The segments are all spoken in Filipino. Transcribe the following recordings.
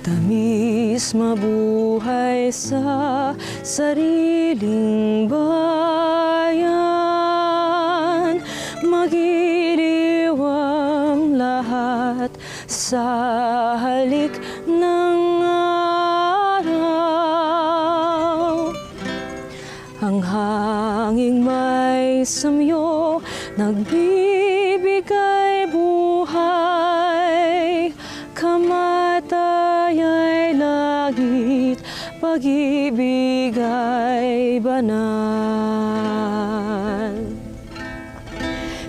Tamis mabuhay sa sariling bayan Magiliwang lahat sa halik ng hanging may samyo Nagbibigay buhay. Kamatay ay langit Pag-ibig ay banal.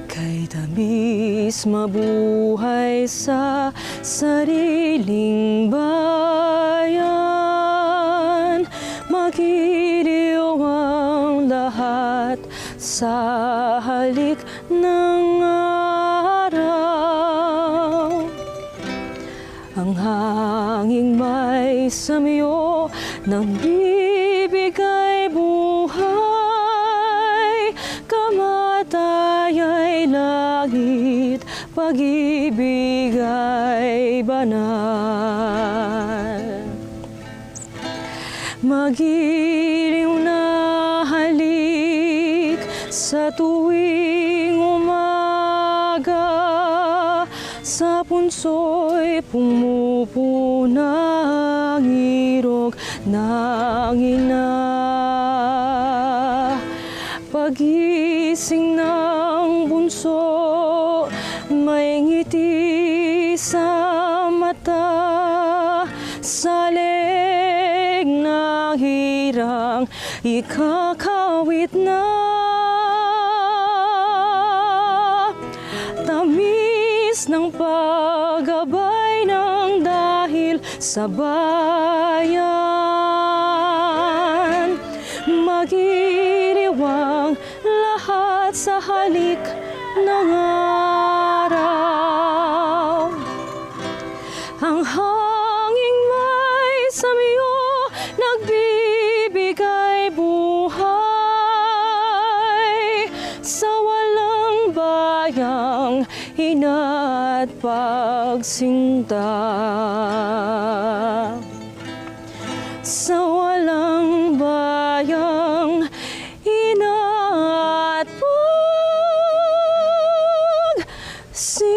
Kay tamis mabuhay sa sariling bayan. Magiliw lahat sa halik ng araw. Ang hanging may samyo Nang bibigay buhay. Kamatay ay langit Pag-ibig ay banal. Magiliw sa tuwing umaga Sa punso'y pumupunang irog ng ina. Pagising ng bunso, may ngiti sa mata. Sa leg ng hirang, ikakawit na Tamis ng paggabay ng dahil sa bayan. Magiriwang lahat sa halik ng araw. Ang hanging may samyo Nagbibigay buhay at pagsinta sa walang bayang ina at pagsinta.